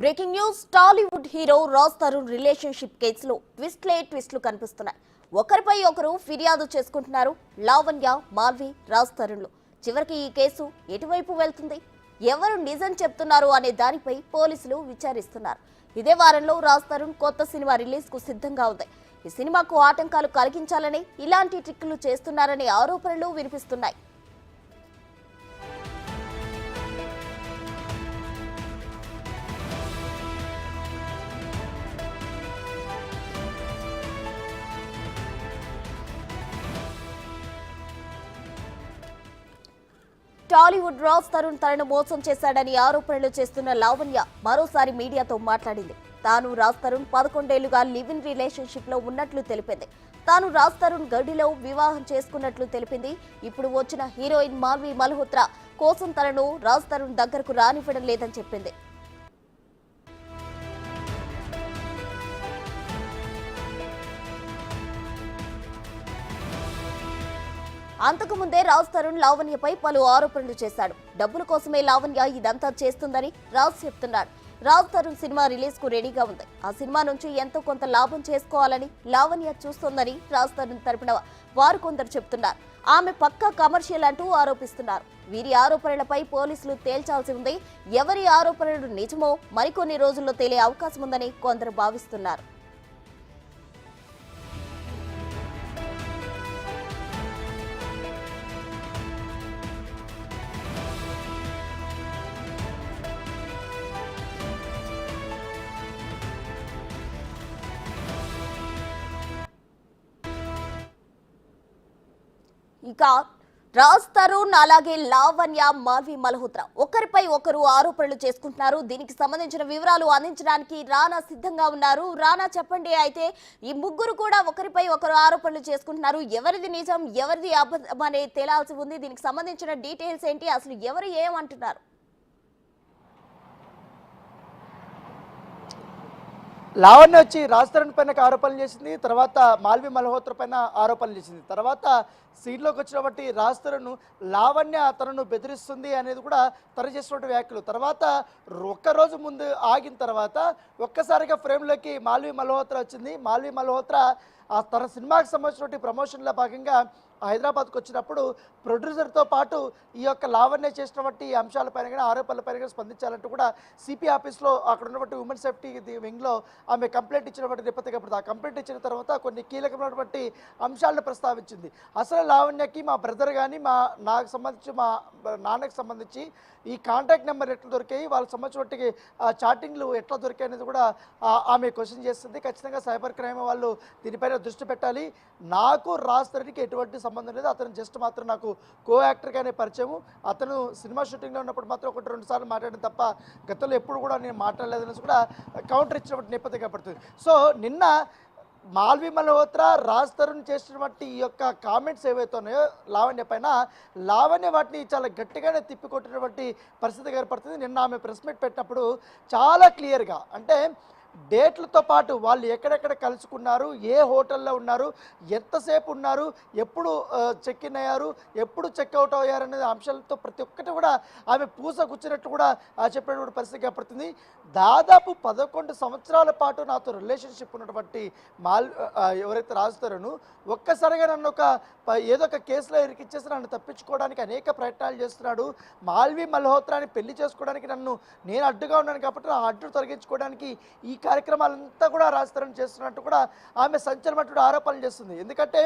Breaking news Tollywood hero Raj Tarun relationship కేసులో ట్విస్ట్లే ట్విస్ట్లు కనిపిస్తున్నాయి. ఒకరిపై ఒకరు ఫిర్యాదు చేసుకుంటున్నారు లావణ్య మాల్వి రాజ్ తరుణ్లు. చివరికి ఈ కేసు ఎటువైపు వెళ్తుంది? ఎవరు నిజం చెప్తున్నారు అనే దానిపై పోలీసులు విచారిస్తున్నారు. ఇదే వారంలో రాజ్ తరుణ్ కొత్త సినిమా రిలీజ్కు సిద్ధంగా ఉంది. ఈ సినిమాకు ఆటంకాలు కలిగించాలని ఇలాంటి ట్రిక్కులు చేస్తున్నారనే ఆరోపణలు వినిపిస్తున్నాయి. టాలీవుడ్ రాజ్ తరుణ్ తనను మోసం చేశాడని ఆరోపణలు చేస్తున్న లావణ్య మరోసారి మీడియాతో మాట్లాడింది. తాను రాజ్ తరుణ్ పదకొండేళ్ళుగా లివ్ ఇన్ రిలేషన్షిప్లో ఉన్నట్లు తెలిపింది. తాను రాజ్ తరుణ్ గడిలో వివాహం చేసుకున్నట్లు తెలిపింది. ఇప్పుడు వచ్చిన హీరోయిన్ మాల్వి మల్హోత్రా కోసం తనను రాజ్ తరుణ్ దగ్గరకు రానివ్వడం లేదని చెప్పింది. అంతకుముందే రాజ్ తరుణ్ లావణ్యపై పలు ఆరోపణలు చేశాడు. డబ్బుల కోసమే లావణ్య ఇదంతా చేస్తుందని రాజ్ చెప్తున్నాడు రాజ్ తరుణ్ సినిమా రిలీజ్కు రెడీగా ఉంది. ఆ సినిమా నుంచి ఎంతో కొంత లాభం చేసుకోవాలని లావణ్య చూస్తోందని రాజ్ తరుణ్ తరపున వారు కొందరు చెప్తున్నారు. ఆమె పక్కా కమర్షియల్ అంటూ ఆరోపిస్తున్నారు. వీరి ఆరోపణలపై పోలీసులు తేల్చాల్సి ఉంది. ఎవరి ఆరోపణలు నిజమో మరికొన్ని రోజుల్లో తేలే అవకాశం ఉందని కొందరు భావిస్తున్నారు. ఇక రాజ్ తరుణ్ అలాగే లావణ్య మాల్వి మల్హోత్రా. ఒకరిపై ఒకరు ఆరోపణలు చేసుకుంటున్నారు. దీనికి సంబంధించిన వివరాలు అందించడానికి రానా సిద్ధంగా ఉన్నారు. రానా చెప్పండి. అయితే ఈ ముగ్గురు కూడా ఒకరిపై ఒకరు ఆరోపణలు చేసుకుంటున్నారు. ఎవరిది నిజం ఎవరిది అబద్ధం అనేది తేలాల్సి ఉంది. దీనికి సంబంధించిన డీటెయిల్స్ ఏంటి? అసలు ఎవరు ఏమంటున్నారు? లావణ్య వచ్చి రాజతరణ్ పైన ఆరోపణలు చేసింది తర్వాత మాల్వి మల్హోత్ర పైన ఆరోపణలు చేసింది. తర్వాత సీన్లోకి వచ్చిన బట్టి రాజతరణ్ లావణ్య తనను బెదిరిస్తుంది అనేది కూడా తను చేసినటువంటి వ్యాఖ్యలు. తర్వాత ఒక్క రోజు ముందు ఆగిన తర్వాత ఒక్కసారిగా ఫ్రేమ్లోకి మాల్వి మల్హోత్ర వచ్చింది. మాల్వి మల్హోత్ర ఆ తన సినిమాకి సంబంధించినటువంటి ప్రమోషన్లో భాగంగా హైదరాబాద్కు వచ్చినప్పుడు ప్రొడ్యూసర్తో పాటు ఈ యొక్క లావణ్య చేసినటువంటి ఈ అంశాలపైన కానీ ఆరోపణలపైన కానీ స్పందించాలంటూ కూడా సిపి ఆఫీస్లో అక్కడ ఉన్నటువంటి ఉమెన్ సేఫ్టీ వింగ్లో ఆమె కంప్లైంట్ ఇచ్చినటువంటి నేపథ్యం అప్పుడు ఆ కంప్లైంట్ ఇచ్చిన తర్వాత కొన్ని కీలకమైనటువంటి అంశాలను ప్రస్తావించింది. అసలు లావణ్యకి మా బ్రదర్ కానీ మా నాకు సంబంధించి మా నాన్నకి సంబంధించి ఈ కాంటాక్ట్ నెంబర్ ఎట్లా దొరికాయి వాళ్ళకి సంబంధించినటువంటి చాటింగ్లు ఎట్లా దొరికాయి అనేది కూడా ఆమె క్వశ్చన్ చేస్తుంది. ఖచ్చితంగా సైబర్ క్రైమ్ వాళ్ళు దీనిపైన దృష్టి పెట్టాలి. నాకు రాస్తరికి ఎటువంటి సంబంధం లేదు. అతను జస్ట్ మాత్రం నాకు కో యాక్టర్గానే పరిచయం అతను సినిమా షూటింగ్లో ఉన్నప్పుడు మాత్రం ఒకటి రెండు సార్లు మాట్లాడిన తప్ప గతంలో ఎప్పుడు కూడా నేను మాట్లాడలేదని కూడా కౌంటర్ ఇచ్చినటువంటి నేపథ్యం కనపడుతుంది సో నిన్న మాల్వి మల్హోత్రా రాజ్ తరుణ్ చేసినటువంటి ఈ యొక్క కామెంట్స్ ఏవైతే ఉన్నాయో లావణ్య పైన లావణ్య వాటిని చాలా గట్టిగానే తిప్పికొట్టినటువంటి పరిస్థితి ఏర్పడుతుంది నిన్న ఆమె ప్రెస్ మీట్ పెట్టినప్పుడు చాలా క్లియర్గా అంటే డేట్లతో పాటు వాళ్ళు ఎక్కడెక్కడ కలుసుకున్నారు ఏ హోటల్లో ఉన్నారు ఎంతసేపు ఉన్నారు ఎప్పుడు చెక్ ఇన్ అయ్యారు ఎప్పుడు చెక్అవుట్ అయ్యారు అనే అంశాలతో ప్రతి ఒక్కటి కూడా ఆమె పూస కూర్చున్నట్టు కూడా ఆ చెప్పినటువంటి పరిస్థితి ఏర్పడుతుంది. దాదాపు పదకొండు సంవత్సరాల పాటు నాతో రిలేషన్షిప్ ఉన్నటువంటి మాల్ ఎవరైతే రాజుతారను ఒక్కసారిగా నన్ను ఒక ఏదో ఒక కేసులో ఇరికిచ్చేసి నన్ను తప్పించుకోవడానికి అనేక ప్రయత్నాలు చేస్తున్నాడు. మాల్వి మల్హోత్రాని పెళ్ళి చేసుకోవడానికి నన్ను నేను అడ్డుగా ఉన్నాను కాబట్టి ఆ అడ్డు తొలగించుకోవడానికి ఈ కార్యక్రమాలంతా కూడా రాజతరం చేస్తున్నట్టు కూడా ఆమె సంచలనటువంటి ఆరోపణలు చేస్తుంది. ఎందుకంటే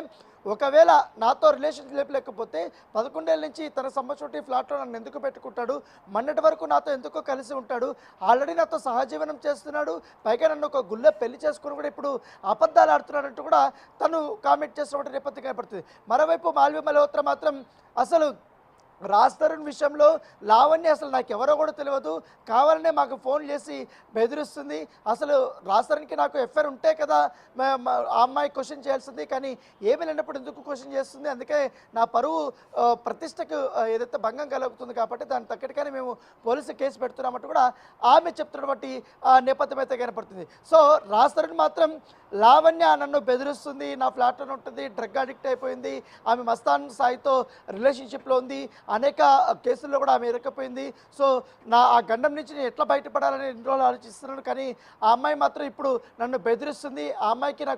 ఒకవేళ నాతో రిలేషన్షిప్ లేకపోతే పదకొండేళ్ళ నుంచి తన సంబంధించిన ఫ్లాట్లో నన్ను ఎందుకు పెట్టుకుంటాడు? మొన్నటి వరకు నాతో ఎందుకో కలిసి ఉంటాడు? ఆల్రెడీ నాతో సహజీవనం చేస్తున్నాడు. పైగా నన్ను ఒక గుళ్ళ పెళ్ళి చేసుకుని కూడా ఇప్పుడు అబద్ధాలు ఆడుతున్నాడంటూ కూడా తను కామెంట్ చేసినటువంటి నేపథ్యం కనపడుతుంది. మరోవైపు మాల్వి మల్హోత్ర మాత్రం అసలు రాజ్ తరుణ్ విషయంలో లావణ్య అసలు నాకు ఎవరో కూడా తెలియదు కావాలనే మాకు ఫోన్ చేసి బెదిరిస్తుంది. అసలు రాజ్ తరుణ్కి నాకు ఎఫ్ఐఆర్ ఉంటే కదా ఆ అమ్మాయి క్వశ్చన్ చేయాల్సింది. కానీ ఏమీ లేనప్పుడు ఎందుకు క్వశ్చన్ చేస్తుంది? అందుకే నా పరువు ప్రతిష్టకు ఏదైతే భంగం కలుగుతుంది కాబట్టి దాని తగ్గట్టుగానే మేము పోలీసు కేసు పెడుతున్నామంటూ కూడా ఆమె చెప్తున్నటువంటి ఆ, నేపథ్యం అయితే కనపడుతుంది. సో రాజ్ తరుణ్ మాత్రం లావణ్య నన్ను బెదిరిస్తుంది. నా ఫ్లాట్లో ఉంటుంది. డ్రగ్ అడిక్ట్ అయిపోయింది. ఆమె మస్తాన్ సాయితో రిలేషన్షిప్లో ఉంది. అనేక కేసుల్లో కూడా ఆమె ఇరకపోయింది సో నా ఆ గండం నుంచి నేను ఎట్లా బయటపడాలని ఎన్ని రోజులు ఆలోచిస్తున్నాను కానీ ఆ అమ్మాయి మాత్రం ఇప్పుడు నన్ను బెదిరిస్తుంది. ఆ అమ్మాయికి నాకు